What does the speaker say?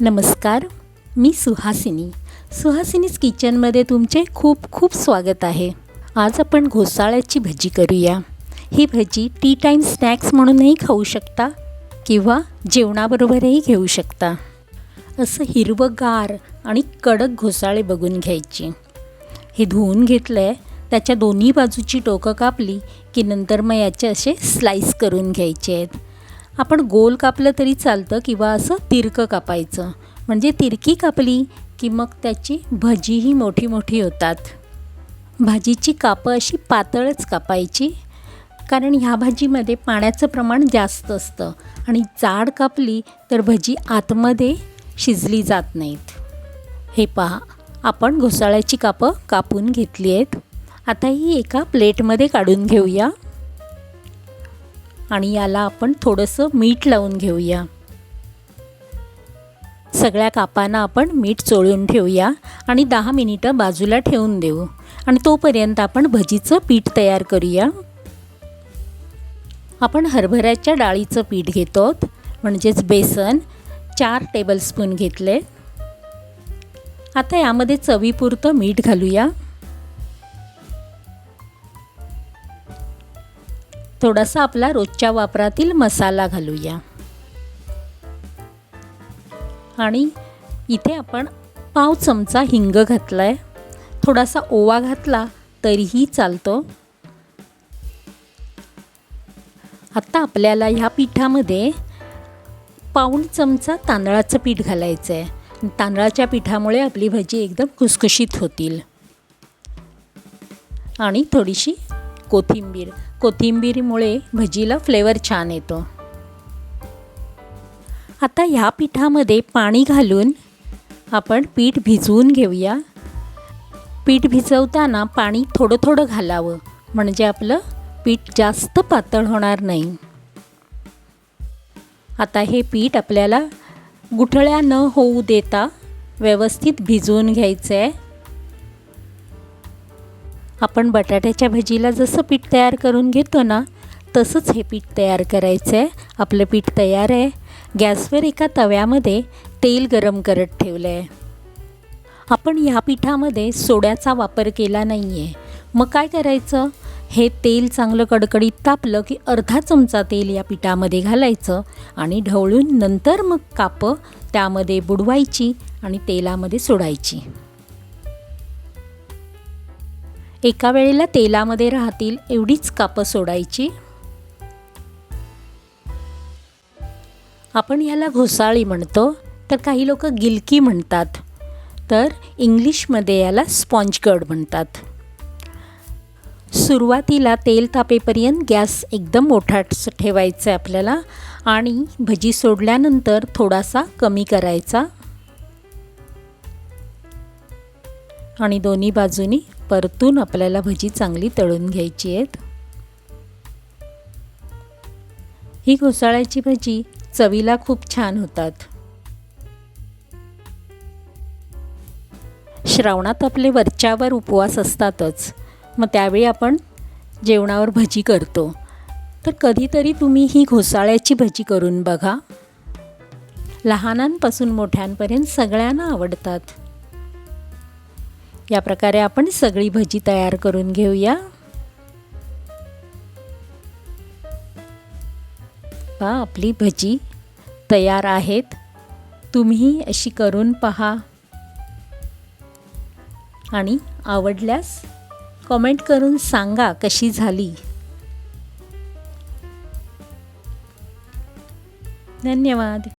नमस्कार मी सुहासिनी. सुहासिनीज किचनमध्ये तुमचे खूप खूप स्वागत आहे. आज आपण घोसाळ्याची भजी करूया. ही भजी टी टाईम स्नॅक्स म्हणूनही खाऊ शकता किंवा जेवणाबरोबरही घेऊ शकता. असं हिरवंगार आणि कडक घोसाळे बघून घ्यायची. हे धुवून घेतलं आहे त्याच्या दोन्ही बाजूची टोकं कापली की नंतर मग याचे असे स्लाईस करून घ्यायचे आहेत. आपण गोल कापलं तरी चालतं किंवा असं तिरकं कापायचं. म्हणजे तिरकी कापली की मग त्याची भजीही मोठी मोठी होतात. भाजीची कापं अशी पातळच कापायची. कारण ह्या भाजीमध्ये पाण्याचं प्रमाण जास्त असतं आणि जाड कापली तर भजी आतमध्ये शिजली जात नाहीत. हे पहा आपण घोसाळ्याची कापं कापून घेतली आहेत. आता ही एका प्लेटमध्ये काढून घेऊया. आणि याला आपण थोडंसं मीठ लावून घेऊया. सगळ्या कापांना आपण मीठ चोळून ठेवूया आणि दहा मिनिटं बाजूला ठेवून देऊ. आणि तोपर्यंत आपण भजीचं पीठ तयार करूया. आपण हरभऱ्याच्या डाळीचं पीठ घेतो म्हणजेच बेसन चार टेबलस्पून घेतले. आता यामध्ये चवीपुरतं मीठ घालूया. थोडासा आपला रोजच्या वापरातील मसाला घालूया. आणि इथे आपण पाव चमचा हिंग घातला आहे थोडासा ओवा घातला तरीही चालतो. आत्ता आपल्याला ह्या पिठामध्ये पाऊण चमचा तांदळाचं पीठ घालायचं आहे तांदळाच्या पिठामुळे आपली भजी एकदम खुसखुशीत होतील. आणि थोडीशी कोथिंबीर. कोथिंबीरीमुळे भजीला फ्लेवर छान येतो. आता ह्या पिठामध्ये पाणी घालून आपण पीठ भिजवून घेऊया. पीठ भिजवताना पाणी थोडं थोडं घालावं म्हणजे आपलं पीठ जास्त पातळ होणार नाही. आता हे पीठ आपल्याला गुठळ्या न होऊ देता व्यवस्थित भिजवून घ्यायचं आहे आपण बटाट्याच्या भजीला जसं पीठ तयार करून घेतो ना तसंच हे पीठ तयार करायचं आहे आपलं पीठ तयार आहे. गॅसवर एका तव्यामध्ये तेल गरम करत ठेवलं आहे आपण ह्या पिठामध्ये सोड्याचा वापर केला नाही आहे मग काय करायचं? हे तेल चांगलं कडकडीत तापलं की अर्धा चमचा तेल या पिठामध्ये घालायचं आणि ढवळून नंतर मग कापं त्यामध्ये बुडवायची आणि तेलामध्ये सोडायची. एका वेळेला तेलामध्ये राहतील एवढीच कापं सोडायची. आपण ह्याला घोसाळी म्हणतो तर काही लोक गिलकी म्हणतात तर इंग्लिशमध्ये याला स्पॉन्ज कर्ड म्हणतात. सुरुवातीला तेल तापेपर्यंत गॅस एकदम मोठा ठेवायचा आहे आपल्याला आणि भजी सोडल्यानंतर थोडासा कमी करायचा. आणि दोन्ही बाजूनी परतून आपल्याला भजी चांगली तळून घ्यायची आहेत. ही घोसाळ्याची भजी चवीला खूप छान होतात. श्रावणात आपले वरच्यावर उपवास असतातच. मग त्यावेळी आपण जेवणावर भजी करतो. तर कधीतरी तुम्ही ही घोसाळ्याची भजी करून बघा. लहानांपासून मोठ्यांपर्यंत सगळ्यांना आवडतात. या प्रकारे आपण सगळी भजी तयार करून घेऊया. पा आपली भजी तयार आहेत. तुम्ही अशी करून पहा. आणि आवडल्यास कमेंट करून सांगा कशी झाली. धन्यवाद.